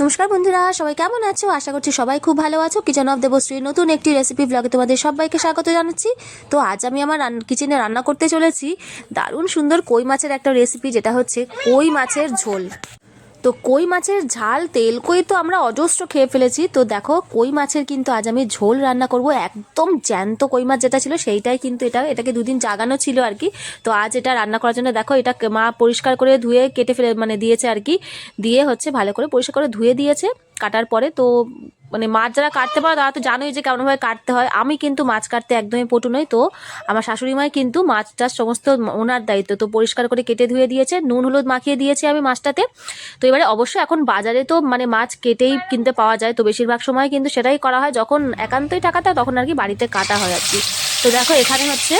নমস্কার বন্ধুরা, সবাই কেমন আছো? আশা করছি সবাই খুব ভালো আছো। কিচেন অফ দেবশ্রীর নতুন একটি রেসিপি ব্লগে তোমাদের সবাইকে স্বাগত জানাচ্ছি। তো আজ আমি আমার কিচেনে রান্না করতে চলেছি। দারুণ সুন্দর কই মাছের একটা রেসিপি যেটা হচ্ছে কই মাছের ঝোল। তো কই মাছের ঝাল? তেল কই তো আমরা অজস্র খেয়ে ফেলেছি। তো দেখো, কই মাছের কিন্তু আজ আমি ঝোল রান্না করব। একদম জ্যান্ত কই মাছ যেটা ছিল, সেইটাই কিন্তু এটা, এটাকে দুদিন জাগানো ছিল আর কি। তো আজ এটা রান্না করার জন্য দেখো, এটা মা পরিষ্কার করে ধুয়ে কেটে ফেলে মানে দিয়েছে আর কি। দিয়ে হচ্ছে ভালো করে পরিষ্কার করে ধুয়ে দিয়েছে। কাটার পরে তো মানে মাছ যারা কাটতে পারে তারা তো জানোই যে কেমনভাবে কাটতে হয়। আমি কিন্তু মাছ কাটতে একদমই পটু নই, তো আমার শাশুড়ি মাই কিন্তু মাছটার সমস্ত ওনার দায়িত্ব। তো পরিষ্কার করে কেটে ধুয়ে দিয়েছে, নুন, হলুদ মাখিয়ে দিয়েছি আমি মাছটাতে। তো এবারে অবশ্যই এখন বাজারে তো মানে মাছ কেটেই কিনতে পাওয়া যায়। তো বেশিরভাগ সময় কিন্তু সেটাই করা হয়। যখন একান্তই টাকা থাকে তখন আর কি বাড়িতে কাটা হয় আর কি। তো দেখো, এখানে হচ্ছে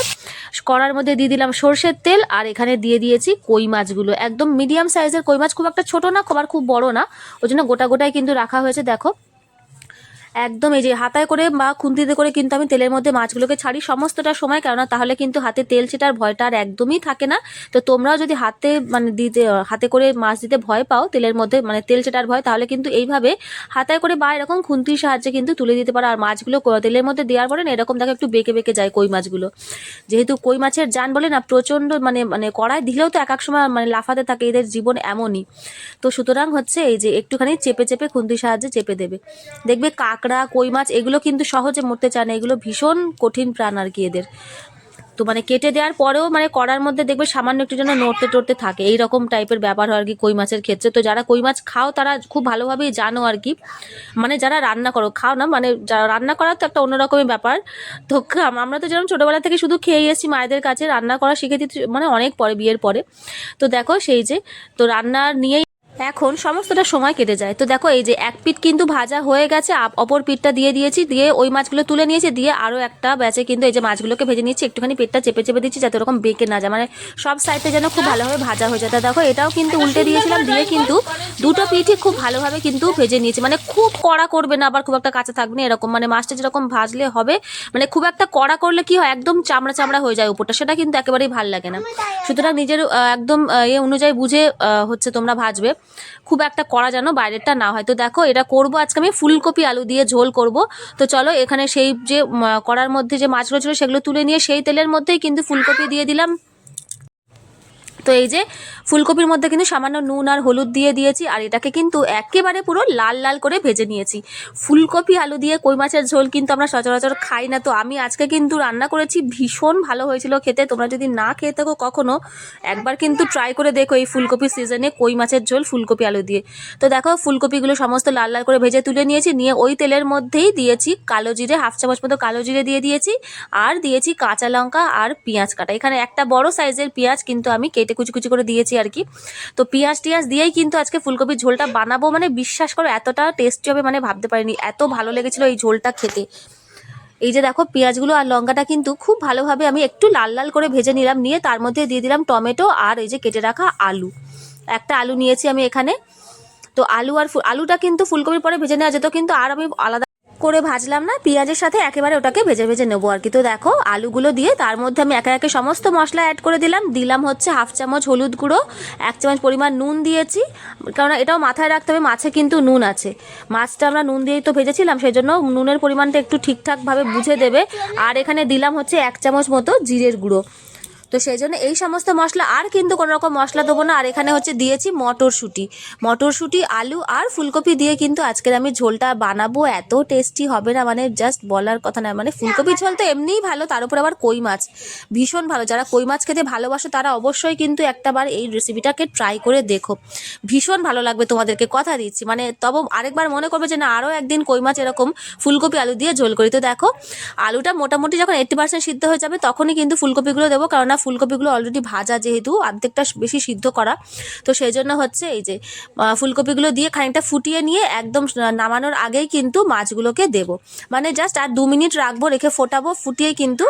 কড়ার মধ্যে দিয়ে দিলাম সর্ষের তেল, আর এখানে দিয়ে দিয়েছি কই মাছগুলো। একদম মিডিয়াম সাইজের কই মাছ, খুব একটা ছোট না খুব বড় না। ওই জন্য গোটা গোটাই কিন্তু রাখা হয়েছে, দেখো। একদম এই যে হাতায় করে বা খুন্তিতে করে কিন্তু আমি তেলের মধ্যে মাছগুলোকে ছাড়ি সমস্তটা সময়, কেননা তাহলে কিন্তু হাতে তেল ছেটার ভয়টা আর একদমই থাকে না। তো তোমরাও যদি হাতে মানে দিতে, হাতে করে মাছ দিতে ভয় পাও, তেলের মধ্যে মানে তেল ছেটার ভয়, তাহলে কিন্তু এইভাবে হাতায় করে বা এরকম খুন্তির সাহায্যে কিন্তু তুলে দিতে পারো। আর মাছগুলো তেলের মধ্যে দেওয়ার পরে না, এরকম দেখো একটু বেঁকে বেঁকে যায় কই মাছগুলো। যেহেতু কই মাছের যান বলে না, প্রচণ্ড মানে মানে কড়াই দিলেও তো এক এক সময় মানে লাফাতে থাকে, এদের জীবন এমনই। তো সুতরাং হচ্ছে এই যে একটুখানি চেপে চেপে খুন্তির সাহায্যে চেপে দেবে। দেখবে কাঁকড়া, কই মাছ, এগুলো কিন্তু সহজে মরতে চায় না। এগুলো ভীষণ কঠিন প্রাণ আর কি এদের। তো মানে কেটে দেওয়ার পরেও মানে করার মধ্যে দেখবে সামান্য একটু যেন নড়তে টড়তে থাকে। এই রকম টাইপের ব্যাপার হয় আর কি কই মাছের ক্ষেত্রে। তো যারা কই মাছ খাও, তারা খুব ভালোভাবেই জানো আর কি। মানে যারা রান্না করো, খাও না মানে যারা রান্না করা তো একটা অন্যরকমের ব্যাপার। তো আমরা তো যেরকম ছোটোবেলা থেকে শুধু খেয়ে এসেছি মায়েদের কাছে, রান্না করা শিখে দিতে মানে অনেক পরে, বিয়ের পরে। তো দেখো সেই যে, তো রান্নার নিয়েই এখন সমস্তটা সময় কেটে যায়। তো দেখো, এই যে এক পিঠ কিন্তু ভাজা হয়ে গেছে অপর পিঠটা দিয়ে দিয়েছি, দিয়ে ওই মাছগুলো তুলে নিয়েছি, দিয়ে আরও একটা ব্যাচে কিন্তু এই যে মাছগুলোকে ভেজে নিয়েছি, একটুখানি পেটটা চেপে চেপে দিচ্ছি যাতে ওরকম বেঁকে না যায়। মানে সব সাইডে যেন খুব ভালোভাবে ভাজা হয়ে যায়। তা দেখো, এটাও কিন্তু উল্টে দিয়েছিলাম, দিয়ে কিন্তু দুটো পিঠই খুব ভালোভাবে কিন্তু ভেজে নিয়েছি। মানে খুব কড়া করবে না, আবার খুব একটা কাঁচা থাকবে না, এরকম। মানে মাছটা যেরকম ভাজলে হবে মানে খুব একটা কড়া করলে কি হয়, একদম চামড়া চামড়া হয়ে যায় উপরটা। সেটা কিন্তু একেবারেই ভালো লাগে না। সুতরাং নিজের একদম এ অনুযায়ী বুঝে হচ্ছে তোমরা ভাজবে। খুব একটা করা যেন বাইরেরটা না হয়। তো দেখো, এটা করব আজকে আমি ফুলকপি, আলু দিয়ে ঝোল করব। তো চলো, এখানে সেই যে করার মধ্যে যে মাছগুলো ছিল সেগুলো তুলে নিয়ে সেই তেলের মধ্যেই কিন্তু ফুলকপি দিয়ে দিলাম। তো এই যে ফুলকপির মধ্যে কিন্তু সামান্য নুন আর হলুদ দিয়ে দিয়েছি, আর এটাকে কিন্তু একেবারে পুরো লাল লাল করে ভেজে নিয়েছি। ফুলকপি, আলু দিয়ে কই মাছের ঝোল কিন্তু আমরা সচরাচর খাই না। তো আমি আজকে কিন্তু রান্না করেছি, ভীষণ ভালো হয়েছিল খেতে। তোমরা যদি না খেয়ে থাকো কখনো, একবার কিন্তু ট্রাই করে দেখো এই ফুলকপির সিজনে কই মাছের ঝোল, ফুলকপি, আলু দিয়ে। তো দেখো, ফুলকপিগুলো সমস্ত লাল লাল করে ভেজে তুলে নিয়েছি, নিয়ে ওই তেলের মধ্যেই দিয়েছি কালো জিরে, হাফ চামচ মতো কালো জিরে দিয়ে দিয়েছি, আর দিয়েছি কাঁচা লঙ্কা আর পেঁয়াজ কাটা। এখানে একটা বড় সাইজের পেঁয়াজ কিন্তু আমি কেটে কুচি কুচি করে দিয়েছি আর কি। তো পেঁয়াজ টিয়াজ দিয়েই কিন্তু আজকে ফুলকপির ঝোলটা বানাবো। মানে বিশ্বাস করো, এতটা টেস্টি হবে মানে ভাবতে পারিনি। এত ভালো লেগেছিল এই ঝোলটা খেতে। এই যে দেখো, পেঁয়াজগুলো আর লঙ্কাটা কিন্তু খুব ভালোভাবে আমি একটু লাল লাল করে ভেজে নিলাম। নিয়ে তার মধ্যে দিয়ে দিলাম টমেটো আর এই যে কেটে রাখা আলু। একটা আলু নিয়েছি আমি এখানে। তো আলু আর আলুটা কিন্তু ফুলকপির পরে ভেজে নেওয়া যেত, কিন্তু আর আমি আলাদা করে ভাজলাম না, পেঁয়াজের সাথে একেবারে ওটাকে ভেজে ভেজে নেব আর কি। তো দেখো, আলুগুলো দিয়ে তার মধ্যে আমি একে একে সমস্ত মশলা অ্যাড করে দিলাম। দিলাম হচ্ছে হাফ চামচ হলুদ গুঁড়ো, এক চামচ পরিমাণ নুন দিয়েছি। কারণ এটাও মাথায় রাখতে হবে, মাছে কিন্তু নুন আছে। মাছটা আমরা নুন দিয়েই তো ভেজেছিলাম সেই জন্য নুনের পরিমাণটা একটু ঠিকঠাকভাবে বুঝে দেবে। আর এখানে দিলাম হচ্ছে এক চামচ মতো জিরের গুঁড়ো। তো সেই জন্য এই সমস্ত মশলা আর কিন্তু কোনো রকম মশলা দেবো না। আর এখানে হচ্ছে দিয়েছি মটরশুঁটি। মটরশুঁটি, আলু আর ফুলকপি দিয়ে কিন্তু আজকের আমি ঝোলটা বানাবো। এত টেস্টি হবে না মানে জাস্ট বলার কথা না। মানে ফুলকপির ঝোল তো এমনিই ভালো, তার উপর আবার কই মাছ। ভীষণ ভালো। যারা কই মাছ খেতে ভালোবাসো, তারা অবশ্যই কিন্তু একটাবার এই রেসিপিটাকে ট্রাই করে দেখো। ভীষণ ভালো লাগবে তোমাদেরকে, কথা দিচ্ছি। মানে তবে আরেকবার মনে করবে যে না আরও একদিন কই মাছ এরকম ফুলকপি আলু দিয়ে ঝোল করি। তো দেখো, আলুটা মোটামুটি যখন এইট্টি পার্সেন্ট সিদ্ধ হয়ে যাবে, তখনই কিন্তু ফুলকপিগুলো দেবো। কারণ ফুলকপিগুলো অলরেডি ভাজা যেহেতু অর্ধেকটা বেশি সিদ্ধ করা। তো সেই জন্য হচ্ছে এই যে ফুলকপিগুলো দিয়ে খানিকটা ফুটিয়ে নিয়ে একদম নামানোর আগেই কিন্তু মাছগুলোকে দেব। মানে জাস্ট আর দু মিনিট রাখব, রেখে ফোটাবো, ফুটিয়ে কিন্তু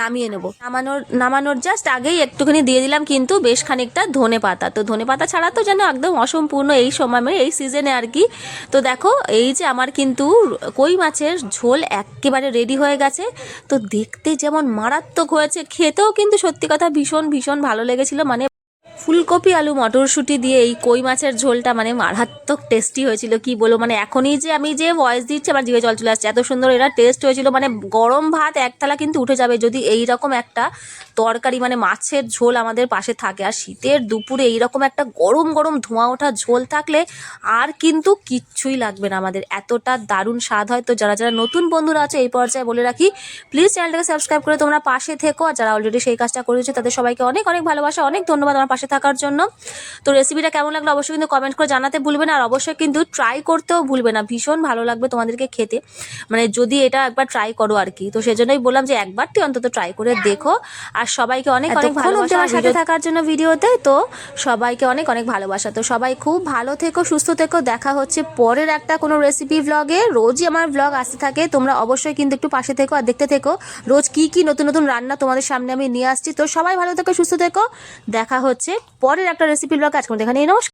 নামিয়ে নেব। নামানোর নামানোর জাস্ট আগেই একটুখানি দিয়ে দিলাম কিন্তু বেশ খানিকটা ধনে পাতা। তো ধনে পাতা ছাড়া তো যেন একদম অসম্পূর্ণ এই সময়, এই সিজনে আর কি। তো দেখো, এই যে আমার কিন্তু কই মাছের ঝোল একেবারে রেডি হয়ে গেছে। তো দেখতে যেমন মারাত্মক হয়েছে, খেতেও কিন্তু সত্যি কথা ভীষণ ভীষণ ভালো লেগেছিল। মানে ফুলকপি, আলু, মটরশুঁটি দিয়ে এই কই মাছের ঝোলটা মানে মারাত্মক টেস্টি হয়েছিল, কি বলব? মানে এখনই যে আমি যে ভয়েস দিচ্ছি, আমার জিভে জল চলে আসছে। এত সুন্দর এরা টেস্ট হয়েছিল মানে গরম ভাত এক থালা কিন্তু উঠে যাবে যদি এই রকম একটা তরকারি মানে মাছের ঝোল আমাদের পাশে থাকে। আর শীতের দুপুরে এইরকম একটা গরম গরম ধোঁয়া ওঠা ঝোল থাকলে আর কিন্তু কিচ্ছুই লাগবে না আমাদের। এতটা দারুণ স্বাদ হয়। তো যারা যারা নতুন বন্ধুরা আছে, এই পর্যায়ে বলে রাখি প্লিজ চ্যানেলটাকে সাবস্ক্রাইব করে তোমরা পাশে থেকো। আর যারা অলরেডি সেই কাজটা করেছে, তাদের সবাইকে অনেক অনেক ভালোবাসা, অনেক ধন্যবাদ। আমার পাশে থাকার জন্য। তো রেসিপিটা কেমন লাগল অবশ্যই কিন্তু কমেন্ট করে জানাতে ভুলবে না। আর অবশ্যই কিন্তু ট্রাই করতেও ভুলবে না। ভীষণ ভালো লাগবে তোমাদেরকে খেতে। মানে যদি এটা একবার ট্রাই করো আর কি। তো সেজন্যই বললাম যে একবারটি অন্তত ট্রাই করে দেখো। আর সবাইকে অনেক অনেক ভালোবাসা আমার সাথে থাকার জন্য ভিডিওতে তো সবাইকে অনেক অনেক ভালোবাসা। তো সবাই খুব ভালো থেকো সুস্থ থেকো। দেখা হচ্ছে পরের একটা কোনো রেসিপি ব্লগে রোজই আমার ব্লগ আসতে থাকে। তোমরা অবশ্যই কিন্তু একটু পাশে থেকো আর দেখতে থেকো। রোজ কি কি নতুন নতুন রান্না তোমাদের সামনে আমি নিয়ে আসছি। তো সবাই ভালো থেকো সুস্থ থেকো। দেখা হচ্ছে পরের একটা রেসিপি ব্লগ আজকে এখানে নমস্কার।